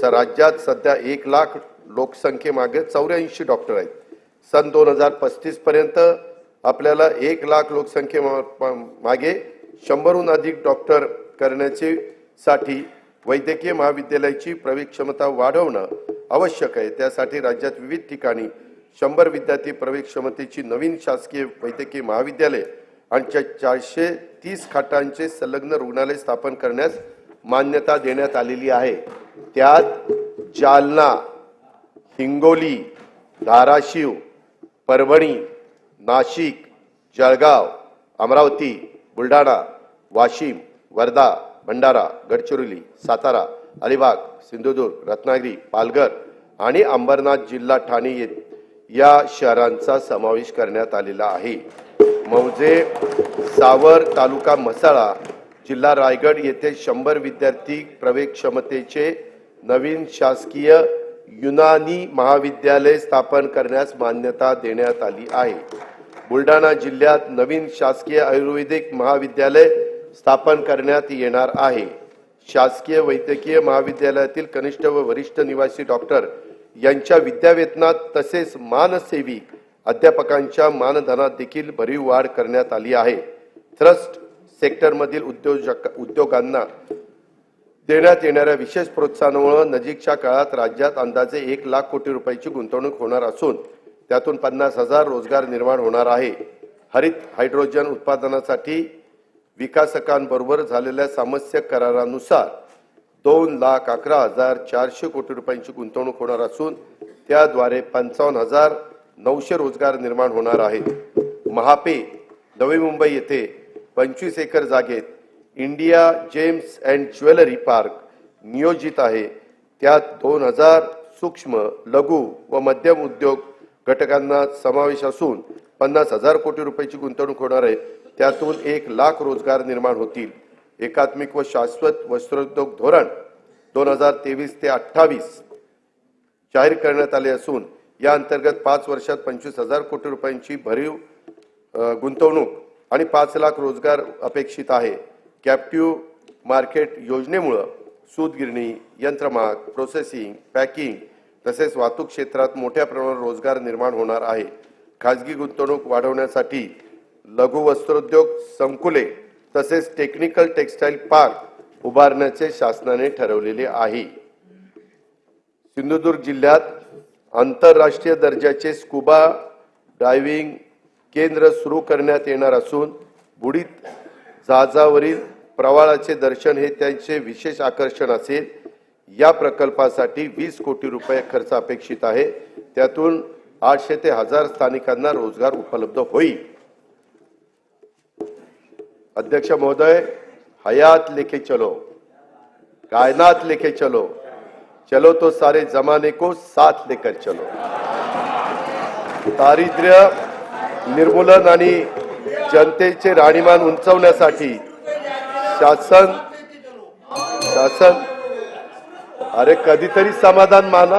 स राज्यात सध्या एक लाख लोकसंख्येमागे चौऱ्याऐंशी डॉक्टर आहेत. सन दोन हजार पस्तीसपर्यंत आपल्याला एक लाख लोकसंख्ये मागे शंभरहून अधिक डॉक्टर करण्याची साठी वैद्यकीय महाविद्यालयाची प्रवेश क्षमता वाढवणं आवश्यक आहे. त्यासाठी राज्यात विविध ठिकाणी शंभर विद्यार्थी प्रवेश क्षमतेची नवीन शासकीय वैद्यकीय महाविद्यालय आणि चारशे तीस खाटांचे संलग्न रुग्णालय स्थापन करण्यास मान्यता देण्यात आलेली आहे. त्यात जालना हिंगोली धाराशिव परभणी नाशिक जळगाव अमरावती बुलढाणा वाशिम वर्धा भंडारा गडचिरोली सातारा अलिबाग सिंधुदुर्ग रत्नागिरी पालघर आणि अंबरनाथ जिल्हा ठाणे या शहरांचा समावेश करण्यात आलेला आहे. मौजे सावर तालुका म्हसाळा जिल्हा रायगड येथे शंभर विद्यार्थी प्रवेश क्षमतेचे नवीन शासकीय युनानी महाविद्यालय स्थापन करण्यास मान्यता देण्यात आली आहे. बुलढाणा जिल्ह्यात नवीन शासकीय आयुर्वेदिक महाविद्यालय स्थापन करण्यात येणार आहे. शासकीय वैद्यकीय महाविद्यालयातील कनिष्ठ व वरिष्ठ निवासी डॉक्टर यांच्या विद्यावेतनात तसेच मानसेवी अध्यापकांच्या मानधनात देखील भरीव वाढ करण्यात आली आहे. थ्रस्ट सेक्टरमधील उद्योजक उद्योगांना देण्यात येणाऱ्या विशेष प्रोत्साहनामुळे नजीकच्या काळात राज्यात अंदाजे एक लाख कोटी रुपयाची गुंतवणूक होणार असून त्यातून पन्नास हजार रोजगार निर्माण होणार आहे. हरित हायड्रोजन उत्पादनासाठी विकासकांबरोबर झालेल्या सामस्य करारानुसार दोन लाख अकरा हजार चारशे कोटी रुपयांची गुंतवणूक होणार असून त्याद्वारे पंचावन्न हजार नऊशे रोजगार निर्माण होणार आहेत. महापे नवी मुंबई येथे पंचवीस एकर जागेत India gems and jewellery park नियोजित आहे. त्यात दोन हजार सूक्ष्म लघु व मध्यम उद्योग घटकांना समावेश असून पन्नास हजार कोटी रुपयाची गुंतवणूक होणार आहे. त्यातून एक लाख रोजगार निर्माण होतील. एकात्मिक व शाश्वत वस्त्रोद्योग धोरण दोन हजार तेवीस ते अठ्ठावीस जाहीर करण्यात आले असून या अंतर्गत पाच वर्षात पंचवीस हजार कोटी रुपयांची भरीव गुंतवणूक आणि पाच लाख रोजगार अपेक्षित आहे. कॅप्टिव्ह मार्केट योजनेमुळं सूतगिरणी यंत्रमाग प्रोसेसिंग पॅकिंग तसेच वाहतूक क्षेत्रात मोठ्या प्रमाणावर रोजगार निर्माण होणार आहे. खाजगी गुंतवणूक वाढवण्यासाठी लघु वस्त्रोद्योग संकुले तसेच टेक्निकल टेक्स्टाईल पार्क उभारण्याचे शासनाने ठरवलेले आहे. सिंधुदुर्ग जिल्ह्यात आंतरराष्ट्रीय दर्जाचे स्कुबा डायव्हिंग केंद्र सुरू करण्यात येणार असून बुडीत जहाजावरील प्रवाळाचे दर्शन हे त्यांचे विशेष आकर्षण असेल. या प्रकल्पासाठी वीस कोटी रुपये खर्च अपेक्षित आहे. त्यातून आठशे ते हजार स्थानिकांना रोजगार उपलब्ध होईल. अध्यक्ष महोदय हयात लेके चलो. कायनात लेके चलो. चलो तो सारे जमाने को साथ लेकर चलो. दारिद्र्य निर्मूलन आणि जनतेचे राणीमान उंचवण्यासाठी शासन शासन अरे कधीतरी समाधान माना.